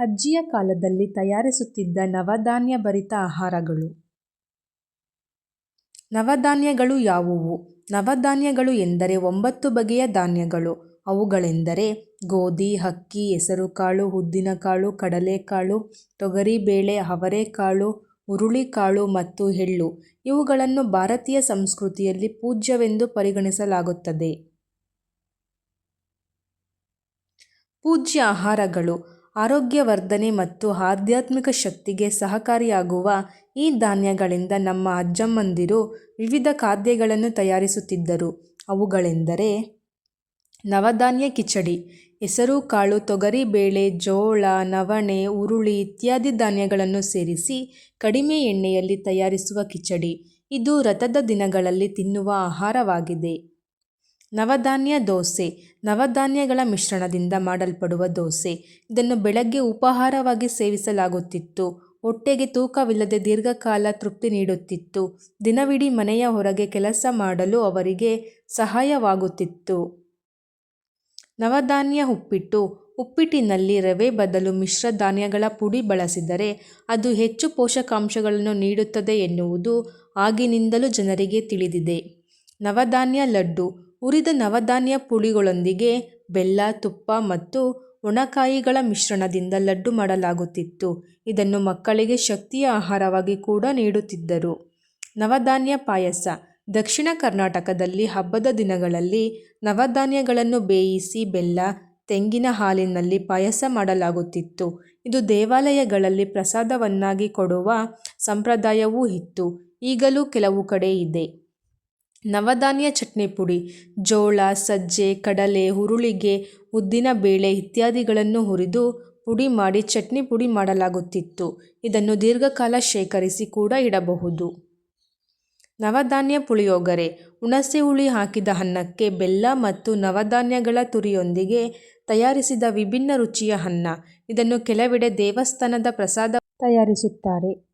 ಅಜ್ಜಿಯ ಕಾಲದಲ್ಲಿ ತಯಾರಿಸುತ್ತಿದ್ದ ನವಧಾನ್ಯ ಭರಿತ ಆಹಾರಗಳು. ನವಧಾನ್ಯಗಳು ಯಾವುವು? ನವಧಾನ್ಯಗಳು ಎಂದರೆ ಒಂಬತ್ತು ಬಗೆಯ ಧಾನ್ಯಗಳು. ಅವುಗಳೆಂದರೆ ಗೋಧಿ, ಅಕ್ಕಿ, ಹೆಸರುಕಾಳು, ಉದ್ದಿನಕಾಳು, ಕಡಲೆಕಾಳು, ತೊಗರಿಬೇಳೆ, ಅವರೆಕಾಳು, ಹುರುಳಿಕಾಳು ಮತ್ತು ಎಳ್ಳು. ಇವುಗಳನ್ನು ಭಾರತೀಯ ಸಂಸ್ಕೃತಿಯಲ್ಲಿ ಪೂಜ್ಯವೆಂದು ಪರಿಗಣಿಸಲಾಗುತ್ತದೆ. ಪೂಜ್ಯ ಆಹಾರಗಳು. ಆರೋಗ್ಯವರ್ಧನೆ ಮತ್ತು ಆಧ್ಯಾತ್ಮಿಕ ಶಕ್ತಿಗೆ ಸಹಕಾರಿಯಾಗುವ ಈ ಧಾನ್ಯಗಳಿಂದ ನಮ್ಮ ಅಜ್ಜಮ್ಮಂದಿರು ವಿವಿಧ ಖಾದ್ಯಗಳನ್ನು ತಯಾರಿಸುತ್ತಿದ್ದರು. ಅವುಗಳೆಂದರೆ ನವಧಾನ್ಯ ಕಿಚಡಿ, ಹೆಸರು, ಕಾಳು, ತೊಗರಿ, ಬೇಳೆ, ಜೋಳ, ನವಣೆ ಹುರುಳಿ ಇತ್ಯಾದಿ ಧಾನ್ಯಗಳನ್ನು ಸೇರಿಸಿ ಕಡಿಮೆ ಎಣ್ಣೆಯಲ್ಲಿ ತಯಾರಿಸುವ ಕಿಚಡಿ. ಇದು ರಥದ ದಿನಗಳಲ್ಲಿ ತಿನ್ನುವ ಆಹಾರವಾಗಿದೆ. ನವಧಾನ್ಯ ದೋಸೆ. ನವಧಾನ್ಯಗಳ ಮಿಶ್ರಣದಿಂದ ಮಾಡಲ್ಪಡುವ ದೋಸೆ. ಇದನ್ನು ಬೆಳಗ್ಗೆ ಉಪಹಾರವಾಗಿ ಸೇವಿಸಲಾಗುತ್ತಿತ್ತು. ಹೊಟ್ಟೆಗೆ ತೂಕವಿಲ್ಲದೆ ದೀರ್ಘಕಾಲ ತೃಪ್ತಿ ನೀಡುತ್ತಿತ್ತು. ದಿನವಿಡೀ ಮನೆಯ ಹೊರಗೆ ಕೆಲಸ ಮಾಡಲು ಅವರಿಗೆ ಸಹಾಯವಾಗುತ್ತಿತ್ತು. ನವಧಾನ್ಯ ಉಪ್ಪಿಟ್ಟು. ಉಪ್ಪಿಟ್ಟಿನಲ್ಲಿ ರವೆ ಬದಲು ಮಿಶ್ರ ಧಾನ್ಯಗಳ ಪುಡಿ ಬಳಸಿದರೆ ಅದು ಹೆಚ್ಚು ಪೋಷಕಾಂಶಗಳನ್ನು ನೀಡುತ್ತದೆ ಎನ್ನುವುದು ಆಗಿನಿಂದಲೂ ಜನರಿಗೆ ತಿಳಿದಿದೆ. ನವಧಾನ್ಯ ಲಡ್ಡು. ಹುರಿದ ನವಧಾನ್ಯ ಪುಳಿಗಳೊಂದಿಗೆ ಬೆಲ್ಲ, ತುಪ್ಪ ಮತ್ತು ಒಣಕಾಯಿಗಳ ಮಿಶ್ರಣದಿಂದ ಲಡ್ಡು ಮಾಡಲಾಗುತ್ತಿತ್ತು. ಇದನ್ನು ಮಕ್ಕಳಿಗೆ ಶಕ್ತಿಯ ಆಹಾರವಾಗಿ ಕೂಡ ನೀಡುತ್ತಿದ್ದರು. ನವಧಾನ್ಯ ಪಾಯಸ. ದಕ್ಷಿಣ ಕರ್ನಾಟಕದಲ್ಲಿ ಹಬ್ಬದ ದಿನಗಳಲ್ಲಿ ನವಧಾನ್ಯಗಳನ್ನು ಬೇಯಿಸಿ ಬೆಲ್ಲ, ತೆಂಗಿನ ಹಾಲಿನಲ್ಲಿ ಪಾಯಸ ಮಾಡಲಾಗುತ್ತಿತ್ತು. ಇದು ದೇವಾಲಯಗಳಲ್ಲಿ ಪ್ರಸಾದವನ್ನಾಗಿ ಕೊಡುವ ಸಂಪ್ರದಾಯವೂ ಇತ್ತು. ಈಗಲೂ ಕೆಲವು ಕಡೆ ಇದೆ. ನವಧಾನ್ಯ ಚಟ್ನಿ ಪುಡಿ, ಜೋಳ, ಸಜ್ಜೆ, ಕಡಲೆ, ಹುರುಳಿಗೆ, ಉದ್ದಿನ ಬೇಳೆ ಇತ್ಯಾದಿಗಳನ್ನು ಹುರಿದು ಪುಡಿ ಮಾಡಿ ಚಟ್ನಿ ಪುಡಿ ಮಾಡಲಾಗುತ್ತಿತ್ತು. ಇದನ್ನು ದೀರ್ಘಕಾಲ ಶೇಖರಿಸಿ ಕೂಡ ಇಡಬಹುದು. ನವಧಾನ್ಯ ಪುಳಿಯೋಗರೆ, ಹುಣಸೆ ಹುಳಿ ಹಾಕಿದ ಅನ್ನಕ್ಕೆ ಬೆಲ್ಲ ಮತ್ತು ನವಧಾನ್ಯಗಳ ತುರಿಯೊಂದಿಗೆ ತಯಾರಿಸಿದ ವಿಭಿನ್ನ ರುಚಿಯ ಅನ್ನ. ಇದನ್ನು ಕೆಲವೆಡೆ ದೇವಸ್ಥಾನದ ಪ್ರಸಾದ ತಯಾರಿಸುತ್ತಾರೆ.